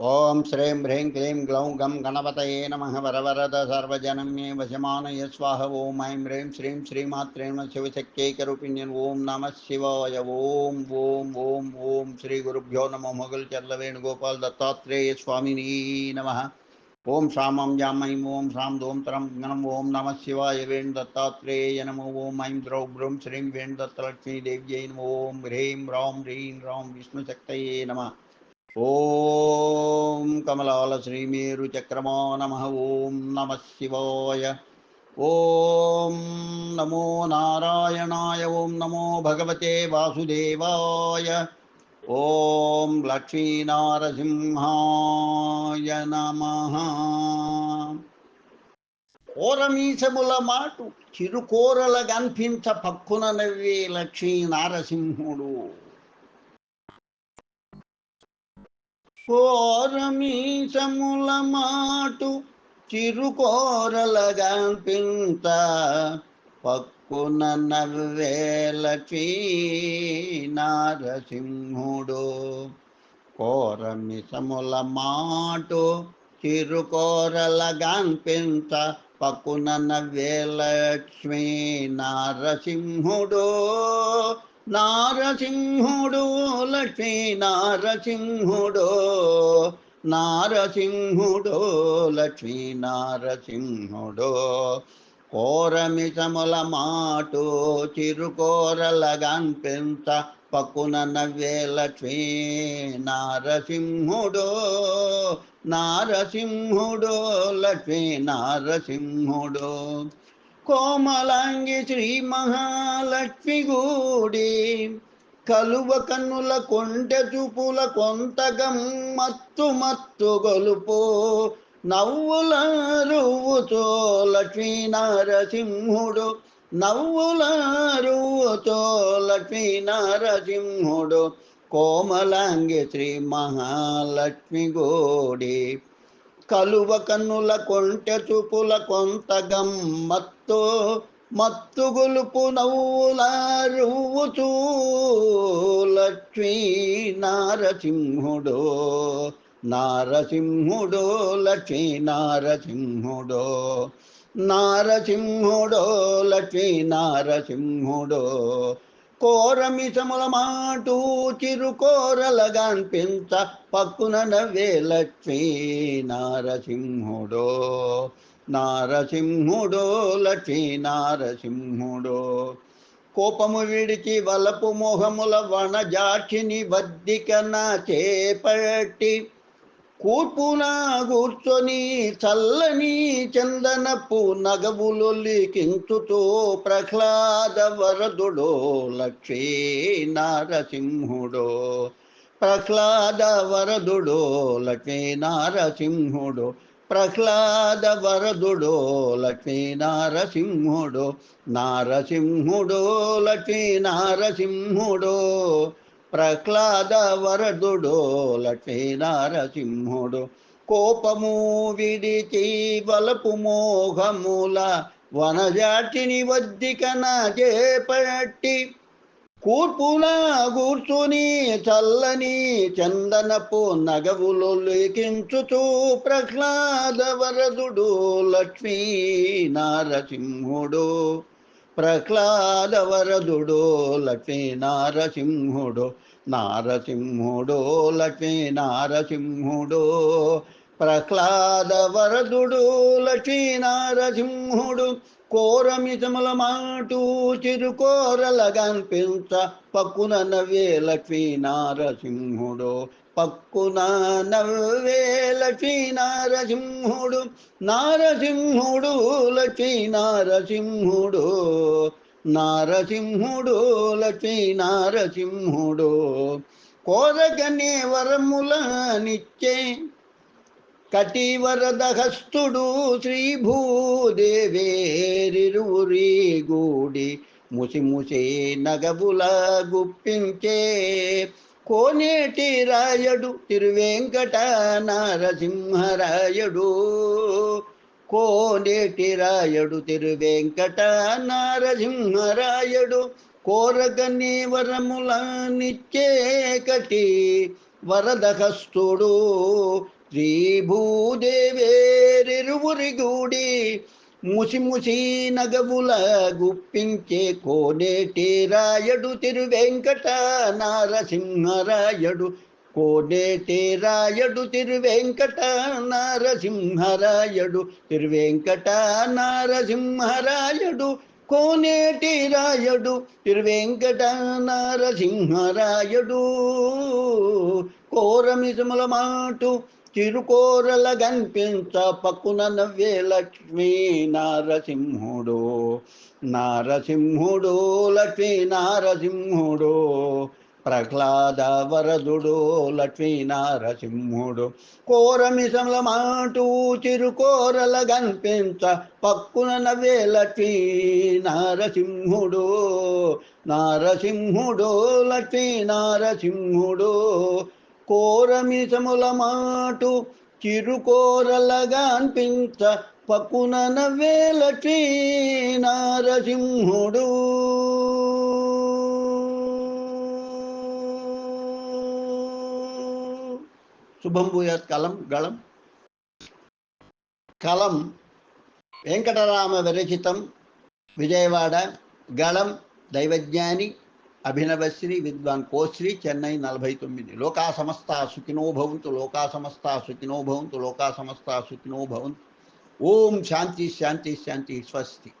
ఓం శ్రీం హ్రీం క్లీం గ్లౌం గం గణపతయే నమ వరవరద సర్వజనం మే వశమానయ స్వాహ ఓం ఐం హ్రీం శ్రీం శ్రీమాత్రేణ శివశక్తైకరూపిణ్యన్ ఓం నమ శివాయ ఓం ఓం ఓం ఓం శ్రీ గురుభ్యో నమో మొగల్ చర్ల వేణుగోపాల్ దత్తాత్రేయ స్వామిని నమ ఓం శ్రామం జామైం ఓం శ్రాం దోం తరం గణం ఓం నమ శివాయ వేణు దత్తాత్రేయ నమ ఓం ఐం ద్రౌ బ్రూం శ్రీం వేణు దత్తలక్ష్మీ దేవ్యై నమ ఓం హ్రీం ఓం కమలాల శ్రీమేరు చక్రమో నమ. ఓం నమ శివాయ. ఓం నమో నారాయణాయ. ఓం నమో భగవతే వాసుదేవాయ. ఓం లక్ష్మీనారసింహాయ నమ. ఓరమీసముల మాటు చిరుకోరల కనిపించ పక్కున నవ్వే లక్ష్మీ నారసింహుడు కోరమీశముల మాటు చిరుకోరలగా పింత పక్కున నవ్వేలచీ నారసింహుడు కోరమిసముల మాటు చిరుకోరలగా పింత పక్కున నవ్వేలక్ష్మీ నారసింహుడు నారసింహుడు లక్ష్మీ నారసింహుడు నారసింహుడు లక్ష్మీ నారసింహుడు. కోరమిసముల మాటు చిరుకోరలగాంపెంత పక్కున నవ్వే లక్ష్మీ నారసింహుడు నారసింహుడు లక్ష్మీ నారసింహుడు. కోమలాంగి శ్రీ మహాలక్ష్మి గూడి కలువ కన్నుల కొంటె చూపుల కొంతగం మత్తు మత్తు గొలుపు నవ్వుల రువ్వుతో లక్ష్మీ నరసింహుడు నవ్వుల రువ్వుతో లక్ష్మీ నరసింహుడు కోమలాంగి శ్రీ మహాలక్ష్మి గోడి. కలువ కన్నుల కొంటె చూపుల కొంత గమ్మత్తు మత్తు గొలుపు నవ్వుల రువ్వుచూ లక్ష్మీ నారసింహుడు నారసింహుడు లక్ష్మీ నారసింహుడు నారసింహుడు లక్ష్మీ నారసింహుడు కోరమిసముల మాటు చిరుకోరలగాన్ పెంచ పక్కున నవ్వే లక్ష్మీ నారసింహుడో నారసింహుడో లక్ష్మీ నారసింహుడో. కోపము విడిచి వలపు మోహముల వనజాక్షిని నా చేపట్టి కూర్పున కూర్చొని చల్లని చందనపు నగబులు లిఖించుతూ ప్రహ్లాద వరదుడో లక్ష్మీ నారసింహుడో. ప్రహ్లాద వరదుడో లక్ష్మీ నారసింహుడో. ప్రహ్లాద వరదుడో లక్ష్మీ నారసింహుడో. నారసింహుడో లక్ష్మీ నారసింహుడో. ప్రహ్లాద వరదుడో లక్ష్మీ నారసింహుడు కోపము విడిచి బలపు మోహముల వనజాటిని వద్దికన చేపట్టి కూర్పున కూర్చుని చల్లని చందనపు నగవులు లేఖించుతూ ప్రహ్లాద వరదుడు లక్ష్మీ నారసింహుడు ప్రహ్లాద వరదుడు లక్ష్మీ నారసింహుడో నారసింహుడో లక్ష్మీ నారసింహుడో. ప్రహ్లాద వరదుడు లక్ష్మీ నారసింహుడు కోరమిజముల మాటు చిరుకోరలగన్పించ పక్కున నవ్వే లక్ష్మీ నారసింహుడు. పక్కున నవ్వే లక్ష్మీ నారసింహుడు. నారసింహుడు లక్ష్మీ నారసింహుడు. నారసింహుడు లక్ష్మీ నారసింహుడు. కోరగనే వరముల నిచ్చే కటివరదహస్తుడు శ్రీ భూదేవేరిరువురి గూడి ముసి ముసి నగబుల గుప్పించే కోనేటి రాయడు తిరువెంకట నారసింహరాయడు కోనేటి రాయడు తిరువెంకట నారసింహరాయడు కోరగని వరముల కటి కటి వరదహస్తుడు శ్రీభూదేవేరిరువురిగూడి ముసి ముసి నగవుల గుప్పించే కోనేటి రాయడు తిరువెంకట నారసింహరాయడు కోనేటి రాయడు తిరువెంకట నారసింహరాయడు తిరువెంకట నారసింహరాయడు కోనేటి రాయుడు తిరువెంకట నారసింహరాయడు కోరమిసముల మాటు చిరుకోరల కనిపించ పక్కున నవ్వే లక్ష్మీ నారసింహుడు. నారసింహుడు లక్ష్మీ నారసింహుడు. ప్రహ్లాద వరదుడు లక్ష్మీనారసింహుడు కోరమిసముల మాటు చిరుకోరల కనిపించ పక్కున నవ్వే లక్ష్మీ నారసింహుడు. నారసింహుడు లక్ష్మీ నారసింహుడు. కోరమిసముల మాటు చిరుకోరలగా అనిపించ పక్కున నవ్వే లక్ష్మీ నారసింహుడు. శుభం భూయాత్ కలం గళం. కలం వెంకటరామ విరచితం విజయవాడ గళం దైవజ్ఞాని అభినవశ్రీ విద్వాన్ కోశ్రీ చెన్నై నలభై తొమ్మిది లోకా సమస్త సుఖినో భవంతు లోకా సమస్త సుఖినో భవంతు లోకా సమస్త సుఖినో భవంతు. ఓం శాంతి శాంతి శాంతి స్వస్తి.